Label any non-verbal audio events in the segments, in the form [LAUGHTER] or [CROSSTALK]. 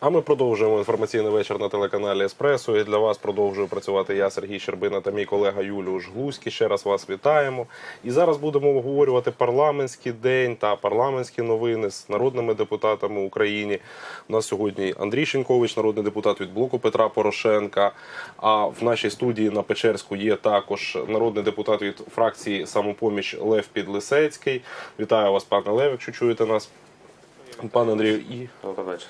А ми продовжуємо інформаційний вечір на телеканалі Еспресо. І для вас продовжую працювати я, Сергій Щербина та мій колега Юліуш Глузький. Ще раз вас вітаємо. І зараз будемо обговорювати парламентський день та парламентські новини з народними депутатами України. У нас сьогодні Андрій Шинькович, народний депутат від блоку Петра Порошенка. А в нашій студії на Печерську є також народний депутат від фракції Самопоміч Лев Підлисецький. Вітаю вас, пане Лев, якщо чуєте нас. Пане Андрію, і Добрий вечір.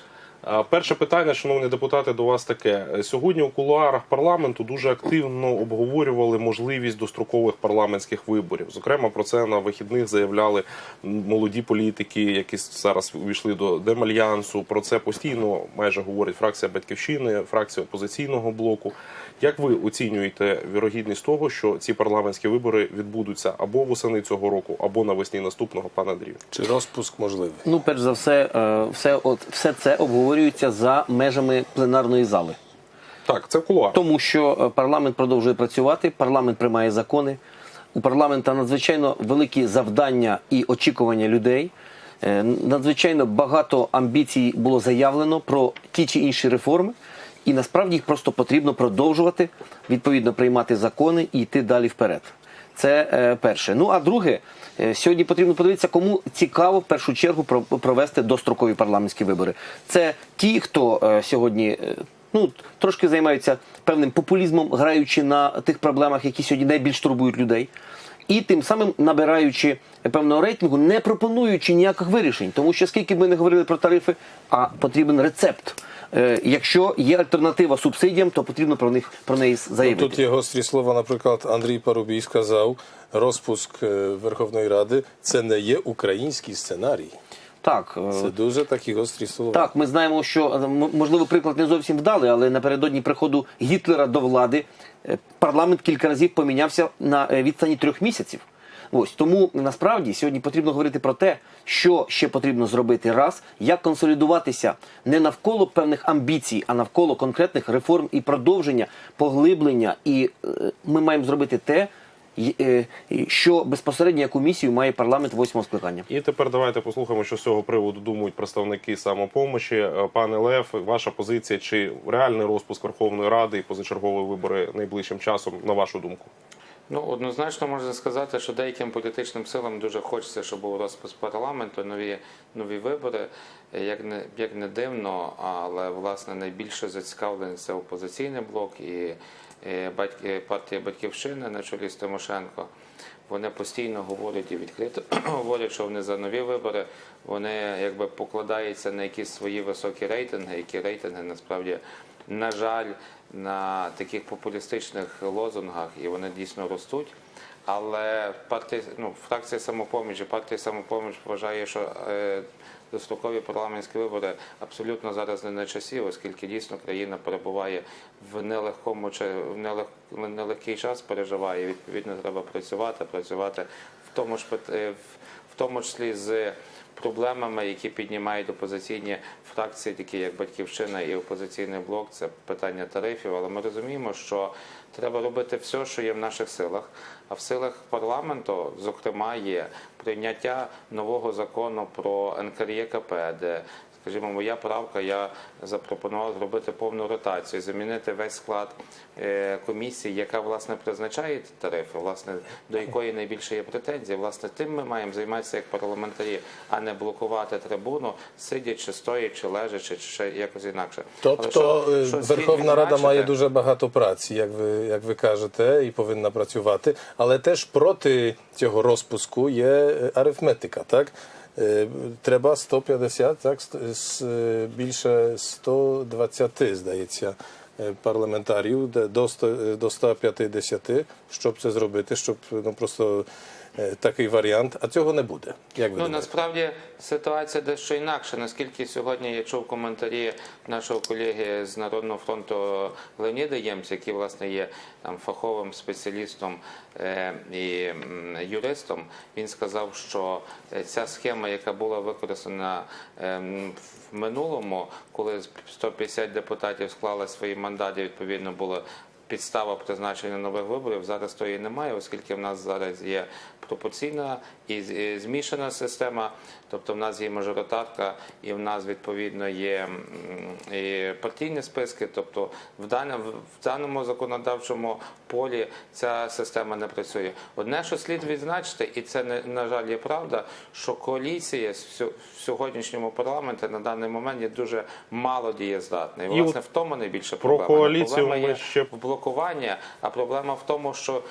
Перше питання, шановні депутати, до вас таке. Сьогодні у кулуарах парламенту дуже активно обговорювали можливість дострокових парламентських виборів. Зокрема, про це на вихідних заявляли молоді політики, які зараз увійшли до Демальянсу. Про це постійно майже говорить фракція Батьківщини, фракція опозиційного блоку. Як ви оцінюєте вірогідність того, що ці парламентські вибори відбудуться або восени цього року, або навесні наступного, пане Андрію? Чи розпуск можливий? Ну, перш за все, е, все, от, все це обговорюється за межами пленарної зали. Так, це кулуар. Тому що е, парламент продовжує працювати, парламент приймає закони. У парламента надзвичайно великі завдання і очікування людей. Е, Надзвичайно багато амбіцій було заявлено про ті чи інші реформи, і насправді їх просто потрібно продовжувати, відповідно приймати закони і йти далі вперед. Це е, перше. Ну а друге, е, сьогодні потрібно подивитися, кому цікаво в першу чергу провести дострокові парламентські вибори. Це ті, хто е, сьогодні. е, Ну, трошки займаються певним популізмом, граючи на тих проблемах, які сьогодні найбільш турбують людей, і тим самим набираючи певного рейтингу, не пропонуючи ніяких вирішень. Тому що скільки б ми не говорили про тарифи, а потрібен рецепт. Е, Якщо є альтернатива субсидіям, то потрібно про них про неї заявити. Тут є гострі слова, наприклад, Андрій Парубій сказав, розпуск е, Верховної Ради це не є український сценарій. Так, е, Це дуже такі гострі слова. Так, ми знаємо, що можливо приклад не зовсім вдалий, але напередодні приходу Гітлера до влади парламент кілька разів помінявся на відстані трьох місяців. Ось тому насправді сьогодні потрібно говорити про те, що ще потрібно зробити раз, як консолідуватися не навколо певних амбіцій, а навколо конкретних реформ і продовження, поглиблення. І е, ми маємо зробити те, е, що безпосередньо як комісію має парламент восьмого скликання. І тепер давайте послухаємо, що з цього приводу думають представники самопомочі. Е, Пане Лев, ваша позиція чи реальний розпуск Верховної Ради і позачергові вибори найближчим часом, на вашу думку? Ну однозначно можна сказати, що деяким політичним силам дуже хочеться, щоб був розпуск парламенту, нові нові вибори. Як не як не дивно, але власне найбільше зацікавлений це опозиційний блок і е, батьки партія Батьківщина на чолі з Тимошенко. Вони постійно говорять і відкрито [CLEARS THROAT] говорять, що вони за нові вибори. Вони якби покладаються на якісь свої високі рейтинги, які рейтинги насправді на жаль, на таких популістичних лозунгах, і вони дійсно ростуть. Але партія, ну, фракція самопоміч партія самопоміч вважає, що е, дострокові парламентські вибори абсолютно зараз не на часі, оскільки дійсно країна перебуває в нелегкому чи- в нелег, нелегкий час, переживає. Відповідно, треба працювати, працювати в тому ж е, в тому числі з проблемами, які піднімають опозиційні фракції, такі як Батьківщина і опозиційний блок, це питання тарифів. Але ми розуміємо, що треба робити все, що є в наших силах. А в силах парламенту, зокрема, є прийняття нового закону про НКРЄКП, де Скажімо, моя правка, я запропонував зробити повну ротацію, замінити весь склад е, комісії, яка власне призначає тарифи, власне до якої найбільше є претензії. Власне, тим ми маємо займатися як парламентарі, а не блокувати трибуну, сидячи, стоячи, лежачи, чи ще якось інакше. Тобто що- е, що Верховна Рада має дуже багато праці, як ви, як ви кажете, і повинна працювати. Але теж проти цього розпуску є е, арифметика, так? Е, Треба 150, так, з, е, більше 120, здається, е, парламентарів до, 100, е, до 150, щоб це зробити, щоб ну, просто е, такий варіант, а цього не буде. Як ви Ну думаєте? насправді ситуація дещо інакша. Наскільки сьогодні я чув коментарі нашого колеги з Народного фронту Леоніда Ємця, який власне є там фаховим спеціалістом е, і юристом, він сказав, що е, ця схема, яка була використана е, в минулому, коли 150 депутатів склали свої мандати, відповідно було підстава призначення нових виборів. Зараз тої немає, оскільки в нас зараз є пропорційна і змішана система. Тобто в нас є мажоритарка, і в нас відповідно є і партійні списки. Тобто в даному, в даному законодавчому полі ця система не працює. Одне, що слід відзначити, і це на жаль є правда, що коаліція в сьогоднішньому парламенті на даний момент є дуже мало дієздатна. І, власне в тому найбільша про проблема. Не коаліцію проблема є ще- в блокуванні, а проблема в тому, що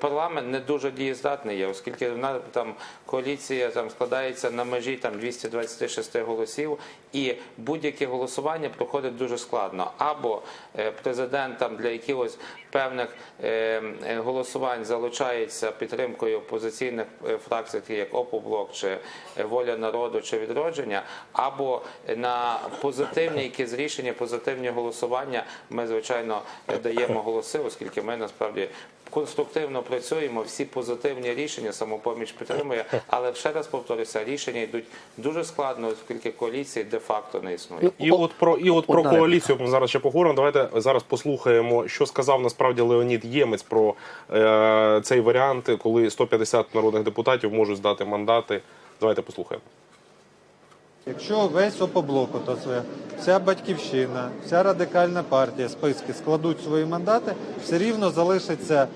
парламент не дуже дієздатний є, оскільки вона там коаліція там складається на межі там 226 голосів, і будь-яке голосування проходить дуже складно. Або е, президент там для якихось певних е, е, голосувань залучається підтримкою опозиційних е, фракцій, як ОПОБЛОК чи е, Воля народу чи відродження, або на позитивні якісь рішення, позитивні голосування. Ми звичайно е, даємо голоси, оскільки ми насправді. Конструктивно працюємо, всі позитивні рішення самопоміч підтримує, але ще раз повторюся, рішення йдуть дуже складно, оскільки коаліції де-факто не існує. І от про і от про коаліцію ми зараз ще поговоримо. Давайте зараз послухаємо, що сказав насправді Леонід Ємець про е, цей варіант, коли 150 народних депутатів можуть здати мандати. Давайте послухаємо. Якщо весь опоблоку, то це вся батьківщина, вся радикальна партія, списки складуть свої мандати, все рівно залишиться е,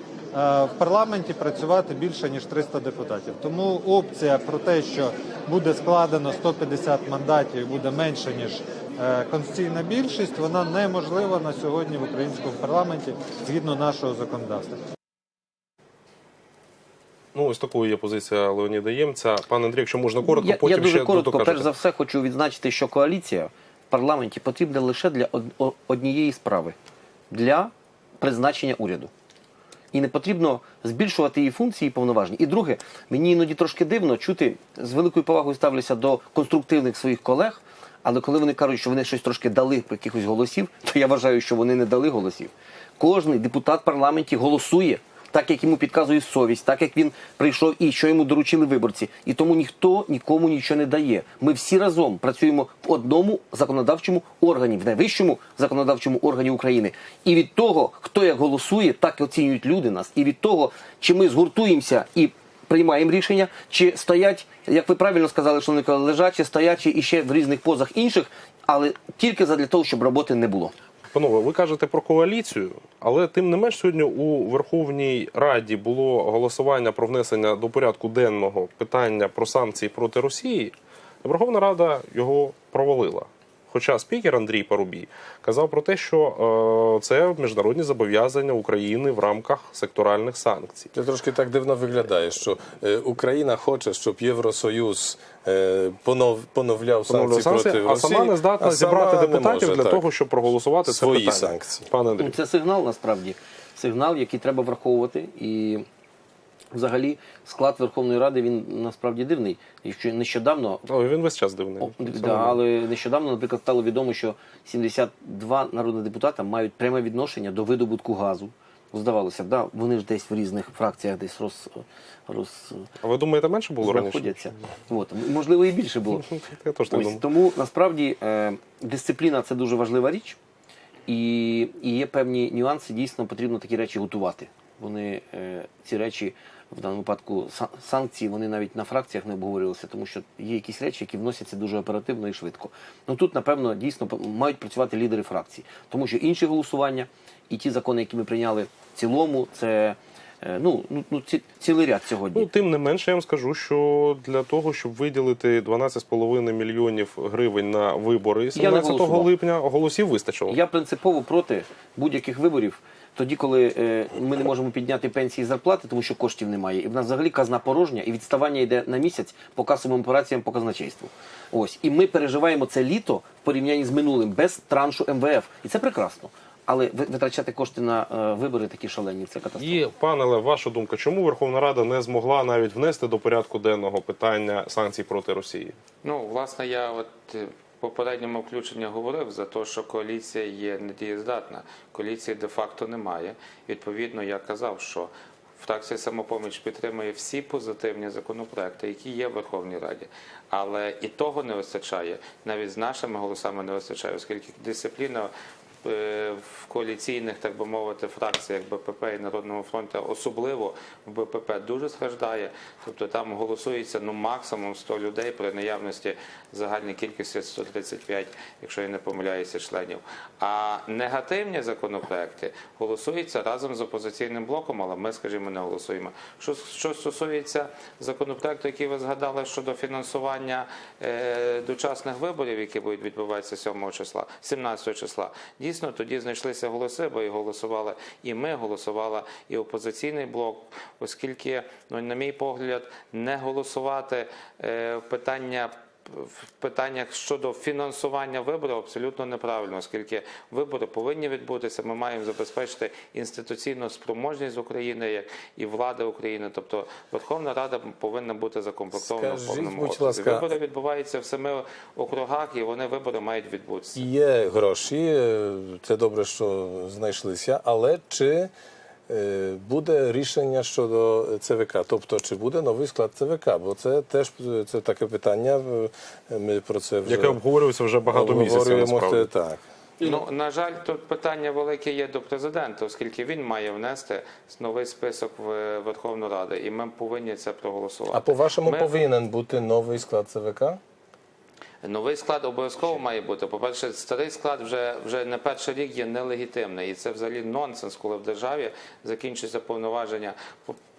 в парламенті працювати більше ніж 300 депутатів. Тому опція про те, що буде складено 150 мандатів і буде менше ніж е, конституційна більшість, вона неможлива на сьогодні в українському парламенті згідно нашого законодавства. Ну ось такою є позиція Леоніда Ємця. Пане Андрій, якщо можна коротко, я, потім я дуже ще коротко, докажете. перш за все, хочу відзначити, що коаліція в парламенті потрібна лише для однієї справи для призначення уряду. І не потрібно збільшувати її функції і повноваження. І друге, мені іноді трошки дивно чути з великою повагою ставлюся до конструктивних своїх колег. Але коли вони кажуть, що вони щось трошки дали по якихось голосів, то я вважаю, що вони не дали голосів. Кожний депутат парламенті голосує так, як йому підказує совість, так як він прийшов і що йому доручили виборці. І тому ніхто нікому нічого не дає. Ми всі разом працюємо в одному законодавчому органі, в найвищому законодавчому органі України. І від того, хто як голосує, так і оцінюють люди нас. І від того, чи ми згуртуємося і приймаємо рішення, чи стоять, як ви правильно сказали, вони лежачі, стоячі і ще в різних позах інших, але тільки задля того, щоб роботи не було. Панове, ви кажете про коаліцію, але тим не менш сьогодні у Верховній Раді було голосування про внесення до порядку денного питання про санкції проти Росії. Верховна Рада його провалила. Хоча спікер Андрій Парубій казав про те, що е, це міжнародні зобов'язання України в рамках секторальних санкцій. Це трошки так дивно виглядає, що е, Україна хоче, щоб Євросоюз е, понов, поновляв санкції Санкції, проти а Росії, сама не здатна а сама зібрати депутатів може, для так. того, щоб проголосувати свої це питання. санкції. Пане Андрій, Ну, це сигнал насправді. Сигнал, який треба враховувати. І взагалі склад Верховної Ради він насправді дивний. Якщо нещодавно. Ой, він весь час дивний. О, да, але нещодавно, наприклад, стало відомо, що 72 народних депутата мають пряме відношення до видобутку газу. Здавалося б, да, вони ж десь в різних фракціях десь роз, роз, А ви думаєте, менше було раніше? От, можливо, і більше було. [LAUGHS] Я теж так Ось думаю. тому насправді е, дисципліна це дуже важлива річ, і, і є певні нюанси. Дійсно потрібно такі речі готувати. Вони е, ці речі в даному випадку са- санкції вони навіть на фракціях не обговорювалися, тому що є якісь речі, які вносяться дуже оперативно і швидко. Ну тут, напевно, дійсно мають працювати лідери фракцій, тому що інші голосування і ті закони, які ми прийняли в цілому, це е, ну, ну, ну ці, цілий ряд сьогодні. Ну, тим не менше, я вам скажу, що для того, щоб виділити 12,5 мільйонів гривень на вибори 17 липня, голосів вистачило. Я принципово проти будь-яких виборів. Тоді, коли е, ми не можемо підняти пенсії і зарплати, тому що коштів немає, і в нас взагалі казна порожня, і відставання йде на місяць по касовим операціям по казначейству. Ось і ми переживаємо це літо в порівнянні з минулим без траншу МВФ, і це прекрасно. Але витрачати кошти на е, вибори такі шалені це катастрофа. І, пане Лев, ваша думка, чому Верховна Рада не змогла навіть внести до порядку денного питання санкцій проти Росії? Ну, власне, я от е, попередньому включенні говорив за те, що коаліція є недієздатна. Коаліції де-факто немає. Відповідно, я казав, що фракція самопоміч підтримує всі позитивні законопроекти, які є в Верховній Раді. Але і того не вистачає. Навіть з нашими голосами не вистачає, оскільки дисципліна в коаліційних, так би мовити, фракціях БПП і Народного фронту, особливо в БПП, дуже страждає. Тобто там голосується ну максимум 100 людей при наявності загальної кількості 135, якщо я не помиляюся, членів. А негативні законопроекти голосуються разом з опозиційним блоком, але ми, скажімо, не голосуємо. Що, що стосується законопроекту, який ви згадали щодо фінансування е, дочасних виборів, які будуть відбуватися 7 числа, 17 числа, дійсно тоді знайшлися голоси, бо і голосували і ми, голосувала і опозиційний блок, оскільки, ну на мій погляд, не голосувати е, питання в питаннях щодо фінансування виборів абсолютно неправильно, оскільки вибори повинні відбутися. Ми маємо забезпечити інституційну спроможність України як і влада України. Тобто Верховна Рада повинна бути закомплектована в повному обсязі. Вибори відбуваються в семи округах, і вони вибори мають відбутися. Є гроші, е, це добре, що знайшлися, але чи буде рішення щодо ЦВК? Тобто, чи буде новий склад ЦВК? Бо це теж е, це таке питання. е, Ми про це вже Яке обговорюється вже багато місяців. обговорюємо. Насправді. Так. Ну на жаль, тут питання велике є до президента, оскільки він має внести новий список в Верховну Раду, і ми повинні це проголосувати. А по-вашому Ми- повинен бути новий склад ЦВК? Новий склад обов'язково має бути. По-перше, старий склад вже, вже не перший рік є нелегітимний. І це взагалі нонсенс, коли в державі закінчується повноваження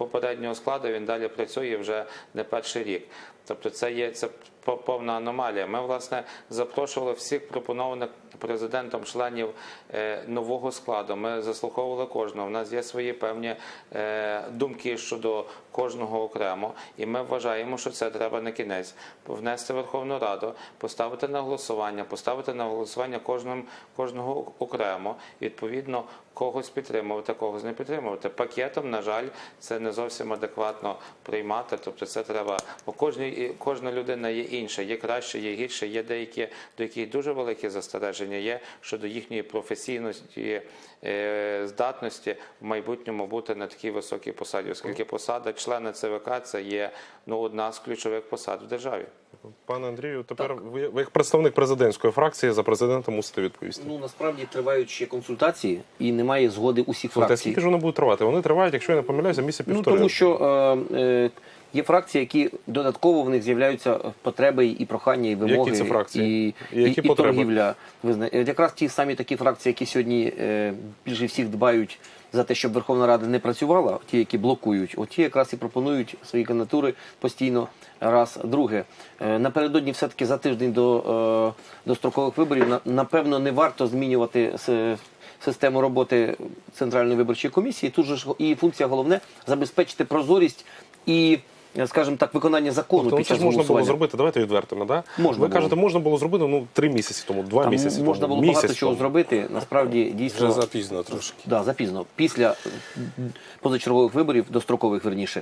попереднього складу, він далі працює вже не перший рік. Тобто це є це по- повна аномалія. Ми, власне, запрошували всіх пропонованих президентом членів е, нового складу. Ми заслуховували кожного. У нас є свої певні е, думки щодо кожного окремо, і ми вважаємо, що це треба на кінець внести в Верховну Раду, поставити на голосування, поставити на голосування кожним, кожного окремо, відповідно, когось підтримувати, когось не підтримувати. Пакетом, на жаль, це не зовсім адекватно приймати. Тобто, це треба, бо кожні, кожна людина є інша, є краще, є гірше, є деякі, до яких дуже великі застереження є щодо їхньої професійності, здатності в майбутньому бути на такій високій посаді, оскільки посада члена ЦВК це є ну, одна з ключових посад в державі. Пане Андрію, тепер ви, ви як представник президентської фракції за президента мусите відповісти. Ну насправді тривають ще консультації і немає згоди усіх фракцій. скільки ж вони будуть тривати? Вони тривають, якщо я не помиляюся, місяць Ну тому що е, е, є фракції, які додатково в них з'являються потреби і прохання, і вимоги. Які це фракції? І, які і, і торгівля. Визна... Якраз ті самі такі фракції, які сьогодні е, більше всіх дбають за те, щоб Верховна Рада не працювала, ті, які блокують, от ті якраз і пропонують свої кандидатури постійно. Раз, друге, Е, напередодні все-таки за тиждень до, е, до строкових виборів на- напевно не варто змінювати с- систему роботи Центральної виборчої комісії. Тут же ж і функція головне забезпечити прозорість і, е, скажімо так, виконання закону Тобто, під це час ж можна було зробити, давайте відвертимо, да? Можна Ви було. кажете, можна було зробити ну, три місяці тому, два Там місяці можна тому, було багато місяць чого зробити. Насправді Вже дійсно запізно трошки. Да, запізно. Після позачергових виборів, дострокових верніше,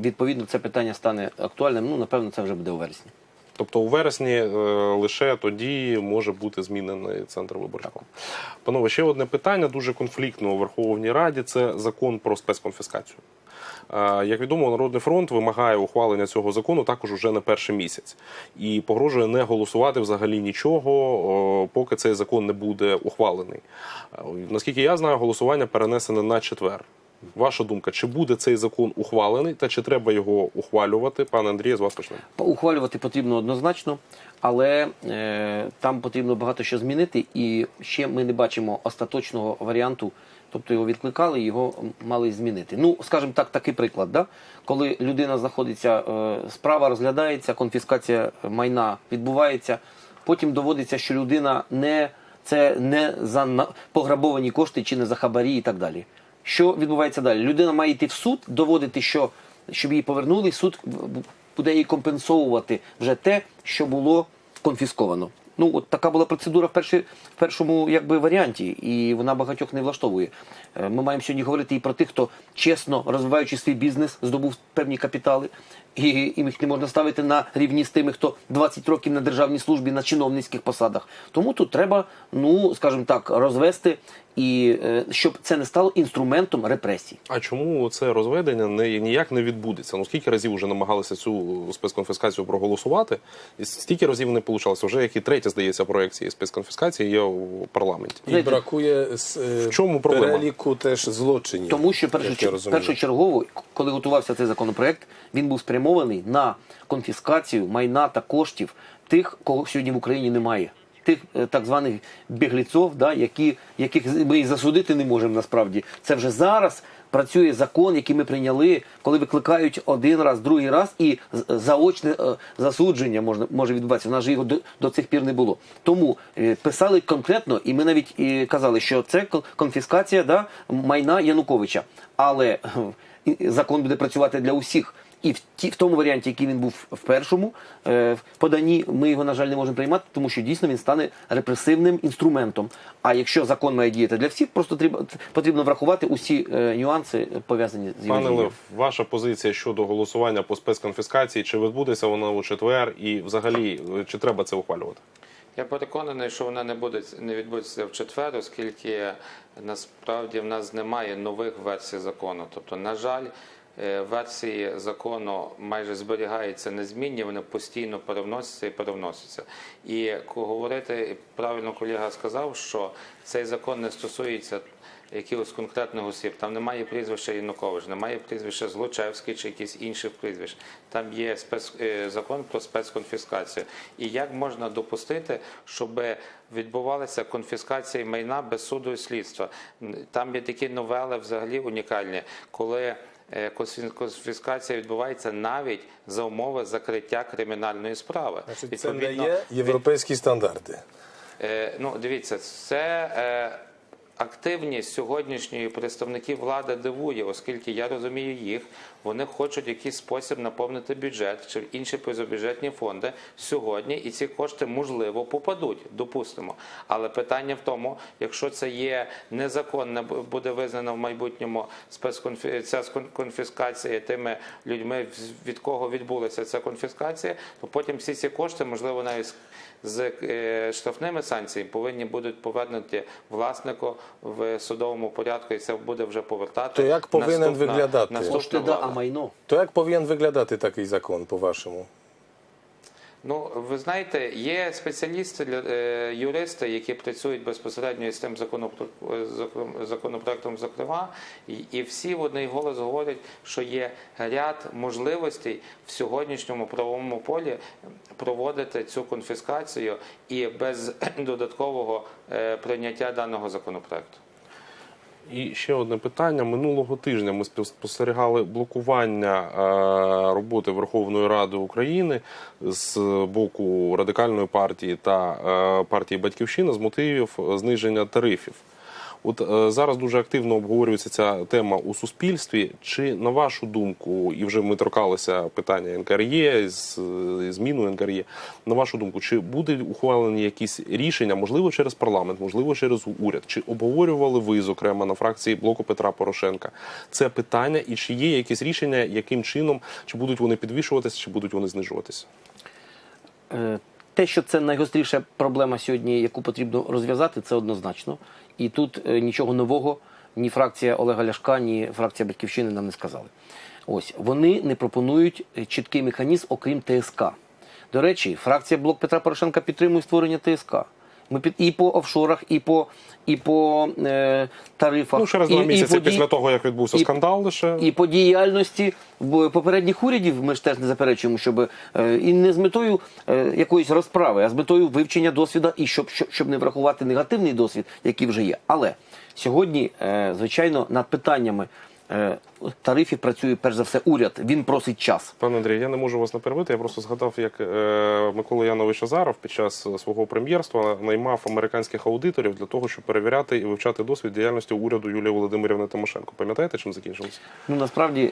відповідно, це питання стане актуальним. Ну, напевно, це вже буде у вересні. Тобто у вересні е, лише тоді може бути змінений центр виборчого. Панове, ще одне питання дуже конфліктне у Верховній Раді це закон про спецконфіскацію. Е, Як відомо, Народний фронт вимагає ухвалення цього закону також уже не перший місяць і погрожує не голосувати взагалі нічого, поки цей закон не буде ухвалений. Е, Наскільки я знаю, голосування перенесене на четвер. Ваша думка, чи буде цей закон ухвалений, та чи треба його ухвалювати? Пане Андріє, з вас почнемо. Ухвалювати потрібно однозначно, але е, там потрібно багато що змінити, і ще ми не бачимо остаточного варіанту. Тобто його відкликали, його мали змінити. Ну, скажімо так, такий приклад, да? коли людина знаходиться, е, справа розглядається, конфіскація майна відбувається, потім доводиться, що людина не це не за пограбовані кошти чи не за хабарі і так далі. Що відбувається далі? Людина має йти в суд, доводити, що щоб її повернули, суд буде їй компенсовувати вже те, що було конфісковано. Ну, от така була процедура в, перші, в першому якби, варіанті, і вона багатьох не влаштовує. Е, Ми маємо сьогодні говорити і про тих, хто чесно розвиваючи свій бізнес, здобув певні капітали, і, їм їх не можна ставити на рівні з тими, хто 20 років на державній службі на чиновницьких посадах. Тому тут треба, ну скажімо так, розвести і е, щоб це не стало інструментом репресій. А чому це розведення не ніяк не відбудеться? Ну скільки разів вже намагалися цю спецконфіскацію проголосувати, і стільки разів не вийшло. Вже як і третя, здається, проект цієї спецконфіскації є у парламенті. І Знаєте, бракує з, е, в чому проблема? переліку теж злочинів. Тому що розумію. першочергово, коли готувався цей законопроект, він був спрямований на конфіскацію майна та коштів тих, кого сьогодні в Україні немає. Тих е, так званих бігліців, да, які, яких ми і засудити не можемо насправді. Це вже зараз працює закон, який ми прийняли, коли викликають один раз, другий раз, і заочне е, засудження можна може відбуватися. У нас же його до, до цих пір не було. Тому е, писали конкретно, і ми навіть і казали, що це конфіскація да, майна Януковича. Але закон буде працювати для усіх. І в, ті, в тому варіанті, який він був в першому е, поданні, ми його, на жаль, не можемо приймати, тому що дійсно він стане репресивним інструментом. А якщо закон має діяти для всіх, просто треба, потрібно врахувати усі е, нюанси, е, пов'язані з його Пане. Лев, ваша позиція щодо голосування по спецконфіскації, чи відбудеться вона у четвер, і взагалі чи треба це ухвалювати? Я переконаний, що вона не буде не відбудеться в четвер, оскільки насправді в нас немає нових версій закону. Тобто, на жаль, е, версії закону майже зберігаються незмінні, вони постійно перевносяться і перевносяться. І говорити правильно колега сказав, що цей закон не стосується. Якихось конкретних осіб, там немає прізвища Янукович, немає прізвища Злочевський чи якісь інших прізвищ. Там є спец... е, закон про спецконфіскацію. І як можна допустити, щоб відбувалася конфіскація майна без суду і слідства? Там є такі новели взагалі унікальні, коли е, конфіскація відбувається навіть за умови закриття кримінальної справи. Значить, це не є європейські стандарти. Е, Ну, дивіться, це е, активність сьогоднішньої представників влади дивує, оскільки я розумію їх. Вони хочуть якийсь спосіб наповнити бюджет чи інші позабюджетні фонди сьогодні, і ці кошти можливо попадуть, допустимо. Але питання в тому, якщо це є незаконне, буде визнано в майбутньому спецконфі... ця конфіскація тими людьми, від кого відбулася ця конфіскація, то потім всі ці кошти, можливо, навіть з- е, штрафними санкціями повинні будуть повернути власнику в судовому порядку, і це буде вже повертати. То як повинен виглядати? наступна Кошти, да, а майно. То як повинен виглядати такий закон, по-вашому? Ну, ви знаєте, є спеціалісти, е, юристи, які працюють безпосередньо з тим законопро- е, закон- законопроектом, зокрема, і, і всі в одний голос говорять, що є ряд можливостей в сьогоднішньому правовому полі проводити цю конфіскацію і без [CLEARS THROAT] додаткового е, прийняття даного законопроекту. І ще одне питання. Минулого тижня ми спостерігали блокування е, роботи Верховної Ради України з боку радикальної партії та е, партії Батьківщина з мотивів зниження тарифів. От е, зараз дуже активно обговорюється ця тема у суспільстві. Чи на вашу думку, і вже ми торкалися питання НКРЄ з е, зміну НКРЄ, на вашу думку, чи будуть ухвалені якісь рішення, можливо, через парламент, можливо, через уряд? Чи обговорювали ви, зокрема, на фракції блоку Петра Порошенка це питання, і чи є якісь рішення, яким чином чи будуть вони підвішуватися, чи будуть вони знижуватися? Е, Те, що це найгостріша проблема сьогодні, яку потрібно розв'язати, це однозначно. І тут е, нічого нового ні фракція Олега Ляшка, ні фракція Батьківщини нам не сказали. Ось вони не пропонують е, чіткий механізм, окрім ТСК. До речі, фракція Блок Петра Порошенка підтримує створення ТСК. Ми під і по офшорах, і по і по е, тарифах. Ну, через і, два і місяці дій- після того, як відбувся і- скандал, лише і по діяльності попередніх урядів ми ж теж не заперечуємо, щоб е, і не з метою е, якоїсь розправи, а з метою вивчення досвіду і щоб, щоб, щоб не врахувати негативний досвід, який вже є. Але сьогодні, е, звичайно, над питаннями е, тарифів працює перш за все уряд. Він просить час. Пане Андрій, я не можу вас не перебити. Я просто згадав, як е, Микола Янович Азаров під час свого прем'єрства наймав американських аудиторів для того, щоб перевіряти і вивчати досвід діяльності уряду Юлії Володимирівни Тимошенко. Пам'ятаєте, чим закінчилося? Ну насправді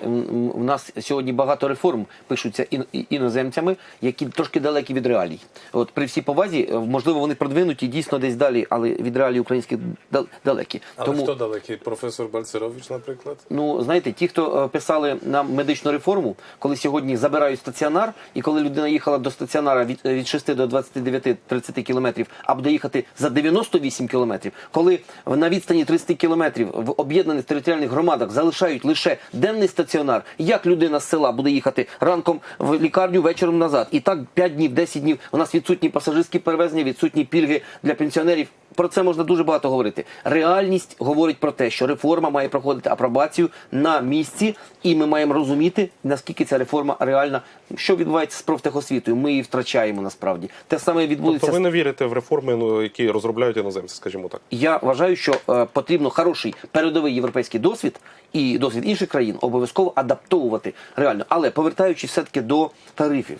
в нас сьогодні багато реформ пишуться ін- іноземцями, які трошки далекі від реалій. От при всій повазі, е, можливо, вони продвинуті дійсно десь далі, але від реалій українських дал- далекі. Але хто далекий? Професор Бальцерович, наприклад? Ну, знаєте, ті, хто е, писали нам медичну реформу, коли сьогодні забирають стаціонар, і коли людина їхала до стаціонара від, е, від 6 до 29-30 кілометрів, а буде їхати за 98 кілометрів, коли на відстані 30 кілометрів в об'єднаних територіальних громадах залишають лише денний стаціонар, як людина з села буде їхати ранком в лікарню, вечором назад, і так 5 днів, 10 днів. У нас відсутні пасажирські перевезення, відсутні пільги для пенсіонерів. Про це можна дуже багато говорити. Реальність говорить про те, що реформа має проходити апробацію на місці, і ми маємо розуміти, наскільки ця реформа реальна. Що відбувається з профтехосвітою? Ми її втрачаємо насправді. Те саме відбудеться. Тобто ви не вірите в реформи, ну, які розробляють іноземці, скажімо так. Я вважаю, що е, потрібно хороший передовий європейський досвід і досвід інших країн обов'язково адаптовувати реально. Але повертаючись все-таки до тарифів.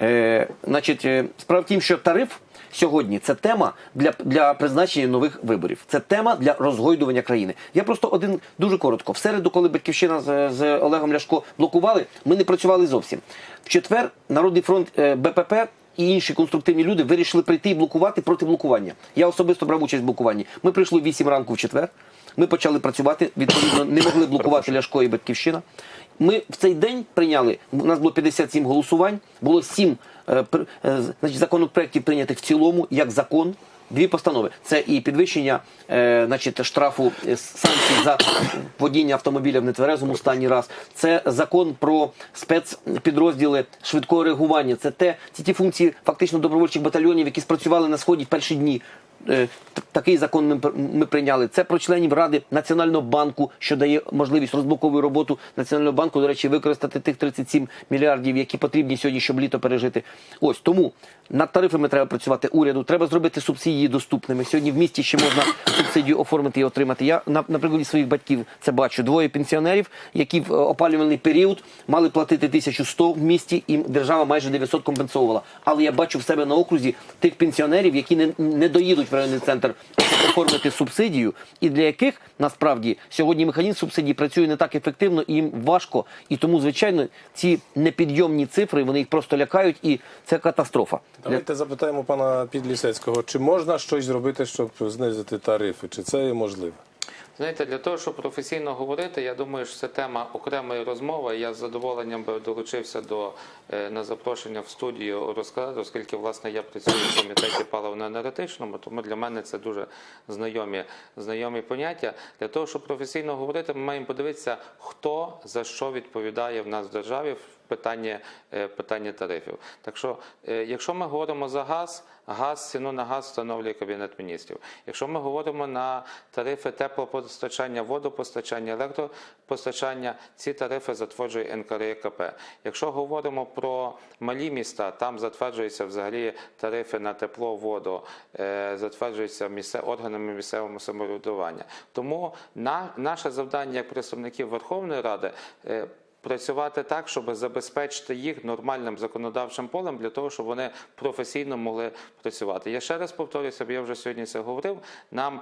Е, значить, е, справа в тім, що тариф сьогодні це тема для, для призначення нових виборів. Це тема для розгойдування країни. Я просто один дуже коротко. В середу, коли батьківщина з, з Олегом Ляшко блокували, ми не працювали зовсім. В четвер Народний фронт е, БПП і інші конструктивні люди вирішили прийти і блокувати проти блокування. Я особисто брав участь в блокуванні. Ми прийшли в 8 ранку в четвер. Ми почали працювати. Відповідно, не могли блокувати Ляшко і Батьківщина. Ми в цей день прийняли. У нас було 57 голосувань, було 7 пр- е, значить, законопроєктів прийнятих в цілому як закон. Дві постанови: це і підвищення е, значить, штрафу е, санкцій за водіння автомобіля в нетверезому стані. Раз це закон про спецпідрозділи швидкого реагування. Це те, це ті функції фактично добровольчих батальйонів, які спрацювали на сході в перші дні. Е, Такий закон ми, прийняли. Це про членів Ради Національного банку, що дає можливість розблоковую роботу Національного банку, до речі, використати тих 37 мільярдів, які потрібні сьогодні, щоб літо пережити. Ось тому над тарифами треба працювати уряду. Треба зробити субсидії доступними. Сьогодні в місті ще можна субсидію оформити і отримати. Я на, на прикладі своїх батьків це бачу. Двоє пенсіонерів, які в е, опалювальний період мали платити 1100 в місті, і держава майже 900 компенсовувала. Але я бачу в себе на окрузі тих пенсіонерів, які не, не доїдуть в районний центр оформити субсидію, і для яких насправді сьогодні механізм субсидій працює не так ефективно і їм важко. І тому, звичайно, ці непідйомні цифри вони їх просто лякають, і це катастрофа. Давайте запитаємо пана Підлісецького, чи можна щось зробити, щоб знизити тарифи? Чи це є можливо? Знаєте, для того, щоб професійно говорити, я думаю, що це тема окремої розмови. Я з задоволенням би долучився до е, на запрошення в студію розказати, оскільки власне я працюю в комітеті паливно-енергетичному, тому для мене це дуже знайомі, знайомі поняття. Для того, щоб професійно говорити, ми маємо подивитися, хто за що відповідає в нас в державі в питанні, е, тарифів. Так що, е, якщо ми говоримо за газ, газ ціну на газ встановлює Кабінет міністрів. Якщо ми говоримо на тарифи теплопостачання, водопостачання, електропостачання, ці тарифи затверджує НКРЕКП. Якщо говоримо про малі міста, там затверджуються взагалі тарифи на тепло, воду, е, затверджуються місце, органами місцевого самоврядування. Тому на, наше завдання як представників Верховної Ради. Працювати так, щоб забезпечити їх нормальним законодавчим полем для того, щоб вони професійно могли працювати. Я ще раз повторюся, бо я вже сьогодні це говорив. Нам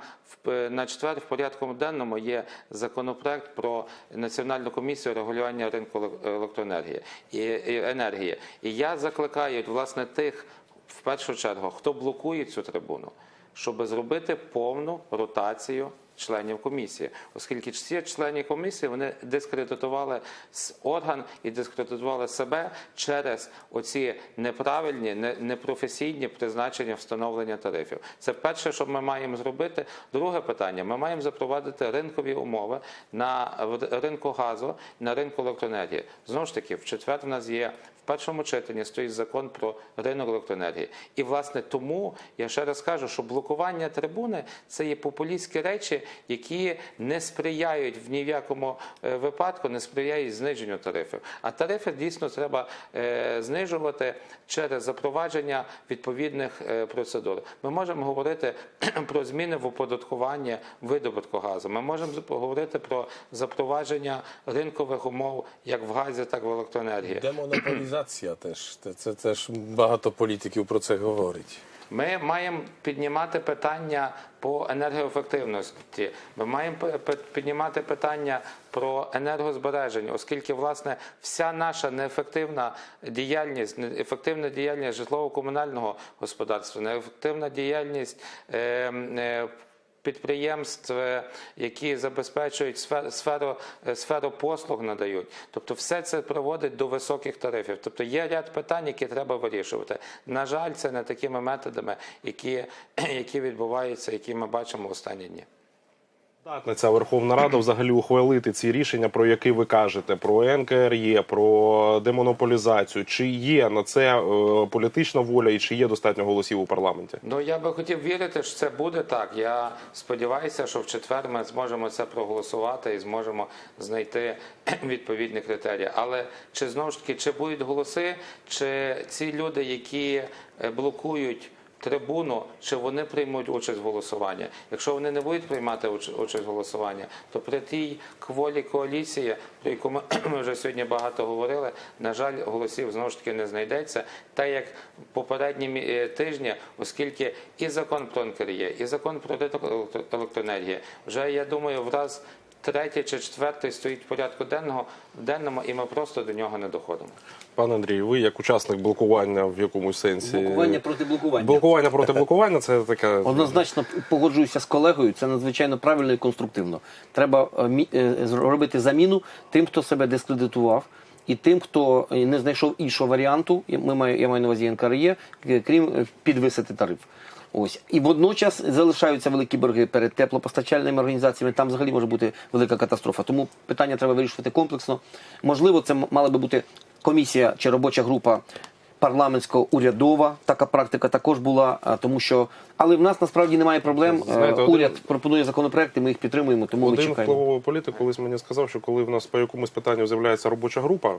е, на четвер в порядку денному є законопроект про національну комісію регулювання ринку електроенергії і енергії. І я закликаю власне тих, в першу чергу, хто блокує цю трибуну, щоб зробити повну ротацію членів комісії, оскільки всі члени комісії вони дискредитували орган і дискредитували себе через оці неправильні, непрофесійні призначення встановлення тарифів. Це перше, що ми маємо зробити. Друге питання: ми маємо запровадити ринкові умови на ринку газу, на ринку електроенергії. Знову ж таки, в четвер в нас є. В першому читанні стоїть закон про ринок електроенергії. І власне тому я ще раз кажу, що блокування трибуни це є популістські речі, які не сприяють в ні в якому е, випадку, не сприяють зниженню тарифів. А тарифи дійсно треба е, знижувати через запровадження відповідних е, процедур. Ми можемо говорити [CLEARS THROAT] про зміни в оподаткуванні видобутку газу. Ми можемо говорити про запровадження ринкових умов як в газі, так і в електроенергії. Демонополізація теж. Це, це, це ж багато політиків про це говорить. Ми маємо піднімати питання по енергоефективності. Ми маємо піднімати питання про енергозбереження, оскільки власне вся наша неефективна діяльність, неефективна діяльність житлово-комунального господарства, неефективна діяльність. Е, е, підприємств, які забезпечують сфер- сферу, е, сферу послуг надають. Тобто, все це проводить до високих тарифів. Тобто є ряд питань, які треба вирішувати. На жаль, це не такими методами, які, [CLEARS THROAT] які відбуваються, які ми бачимо в останні дні. Ця Верховна Рада взагалі ухвалити ці рішення, про які ви кажете, про НКРЄ, про демонополізацію. Чи є на це е, політична воля і чи є достатньо голосів у парламенті? Ну я би хотів вірити, що це буде так. Я сподіваюся, що в четвер ми зможемо це проголосувати і зможемо знайти [CLEARS THROAT] відповідні критерії. Але чи знову ж таки чи будуть голоси, чи ці люди, які е, блокують. Трибуну, чи вони приймуть участь в голосуванні. Якщо вони не будуть приймати уч- участь в голосуванні, то при тій кволі коаліції, про яку ми, [CLEARS THROAT] вже сьогодні багато говорили, на жаль, голосів знову ж таки не знайдеться. Так як попередні е, тижні, оскільки і закон про НКРЄ, і закон про електро- електроенергію, вже я думаю, враз третій чи четвертий стоїть в порядку денного денному, і ми просто до нього не доходимо. Пане Андрію, ви як учасник блокування в якомусь сенсі Блокування проти блокування. блокування проти блокування це така Однозначно погоджуюся з колегою. Це надзвичайно правильно і конструктивно. Треба е, мі- е, робити заміну тим, хто себе дискредитував. І тим, хто е, не знайшов іншого варіанту, і ми маю, я маю на увазі НКРЄ, крім підвисити тариф. Ось і водночас залишаються великі борги перед теплопостачальними організаціями. Там взагалі може бути велика катастрофа. Тому питання треба вирішувати комплексно. Можливо, це мала би бути комісія чи робоча група парламентсько-урядова. Така практика також була, тому що але в нас насправді немає проблем. Е, Знаєте, один- Уряд пропонує законопроекти, ми їх підтримуємо, тому ми Один чекаємо. впливовий політик колись мені сказав, що коли в нас по якомусь питанню з'являється робоча група,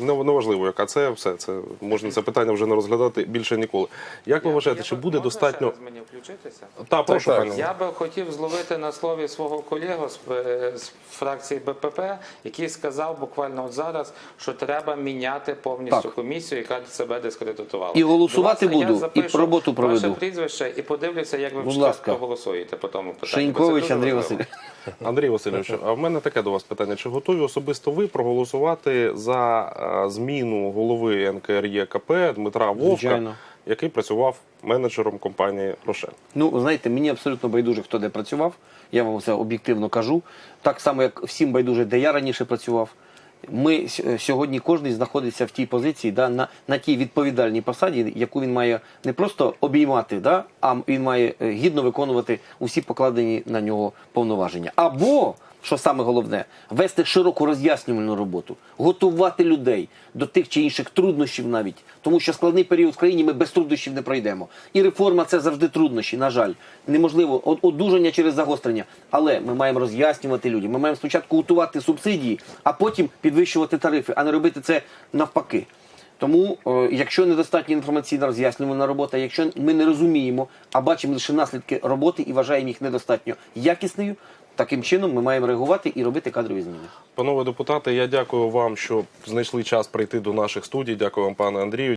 неважливо, яка це все, це можна це питання вже не розглядати більше ніколи. Як ви вважаєте, чи буде достатньо? раз мені включитися? Та прошу, пане. Я би хотів зловити на слові свого колегу з, е, фракції БПП, який сказав буквально от зараз, що треба міняти повністю Так. комісію, яка себе дискредитувала. І голосувати буду, запишу і роботу проведу. Ваше прізвище і подивлюся, як ви в Будь четвер ласка. проголосуєте по тому питанню. Шенькович Андрій. Васильович. Андрій Васильович, а в мене таке до вас питання: чи готові особисто ви проголосувати за е, зміну голови НКРЄКП Дмитра Вовка, Звичайно. який працював менеджером компанії Рошен? Ну, знаєте, мені абсолютно байдуже, хто де працював. Я вам це об'єктивно кажу. Так само, як всім байдуже, де я раніше працював. Ми сьогодні кожен знаходиться в тій позиції, да, на, на тій відповідальній посаді, яку він має не просто обіймати, да, а він має е, гідно виконувати усі покладені на нього повноваження. Або, що саме головне, вести широку роз'яснювальну роботу, готувати людей до тих чи інших труднощів навіть, тому що складний період в країні ми без труднощів не пройдемо. І реформа це завжди труднощі. На жаль, неможливо одужання через загострення. Але ми маємо роз'яснювати людям. Ми маємо спочатку готувати субсидії, а потім підвищувати тарифи, а не робити це навпаки. Тому, якщо недостатня інформаційна роз'яснювальна робота, якщо ми не розуміємо, а бачимо лише наслідки роботи і вважаємо їх недостатньо якісною, таким чином ми маємо реагувати і робити кадрові зміни. Панове депутати, я дякую вам, що знайшли час прийти до наших студій. Дякую вам, пане Андрію.